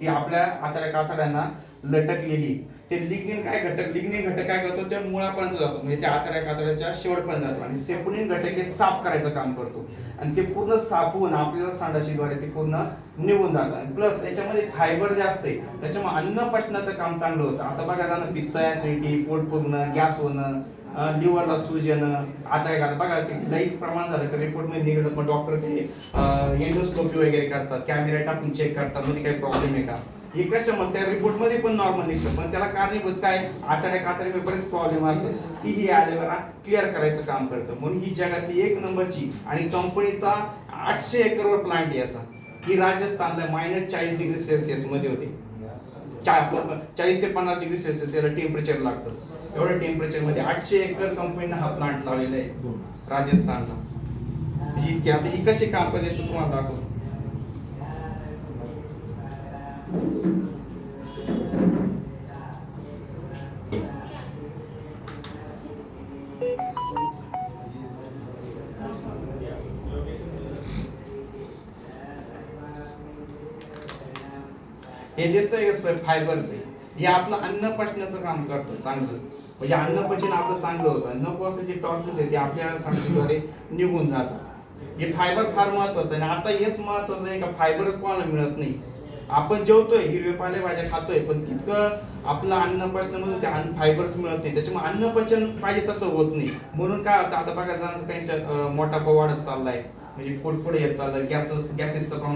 ती आपल्या आतड्या कातड्यांना लटकलेली. ते लिग्निन काय घटक? लिग्निन घटक काय करतो? त्या मुळापर्यंत जातो. म्हणजे त्या आतड्या कातड्याच्या शेवटपर्यंत जातो. आणि सेपुनिन घटक हे साफ करायचं काम करतो. आणि ते पूर्ण साफवून आपल्याला सांडाशीद्वारे ते पूर्ण निघून जातं. आणि प्लस याच्यामध्ये फायबर जे असते त्याच्यामुळे अन्न पचनाचं काम चांगलं होतं. आता बघा ना पित्त ऍसिडिटी पोट फुगणं गॅस होणं लिव्हरला सूज येणं आता काय बघा ते लईच प्रमाण झालं. तर रिपोर्टमध्ये निघत मग डॉक्टर ते एंडोस्कोपी वगैरे करतात कॅमेरा टाकून चेक करतात मध्ये काही प्रॉब्लेम आहे का? हे कशामुळे त्या रिपोर्टमध्ये पण नॉर्मल निघतं. पण त्याला कारणीभूत काय? आतड्या कातड्या बरेच प्रॉब्लेम आले ती ही आल्यावर क्लिअर करायचं काम करतं. म्हणून ही जगातली एक नंबरची आणि कंपनीचा आठशे एकरवर प्लांट याचा ही राजस्थानला मायनस चाळीस डिग्री सेल्सिअसमध्ये होते. चाळीस ते पन्नास डिग्री सेल्सिअस त्याला टेम्परेचर लागतं. एवढ्या टेम्परेचरमध्ये आठशे एकर कंपनीनं हा प्लांट लावलेला आहे. राजस्थानला. ही आता ही कशी काम करते ते तुम्हाला दाखवतो. हे दिसतंय फायबरच आहे. हे आपलं अन्न पचण्याचं काम करतं चांगलं. म्हणजे अन्न पचन आपलं चांगलं होतं. नको असं जे टॉक्सिस आहे ते आपल्या सांगशीद्वारे निघून जातात. हे फायबर फार महत्वाचं आहे. आणि आता हेच महत्वाचं आहे का फायबरच कोणाला मिळत नाही. आपण जेवतोय हिरवे पालेभाज्या खातोय पण तितकं आपलं अन्न पचनामधून ते अन्न फायबर्स मिळत नाही. त्याच्यामुळे अन्न पचन पाहिजे तसं होत नाही. म्हणून काय होतं आता बघा जणांचं काही मोठा वाढत चाललाय. म्हणजे पोट पुढे येत चाललंय. गॅस गॅसेसचं प्रमाण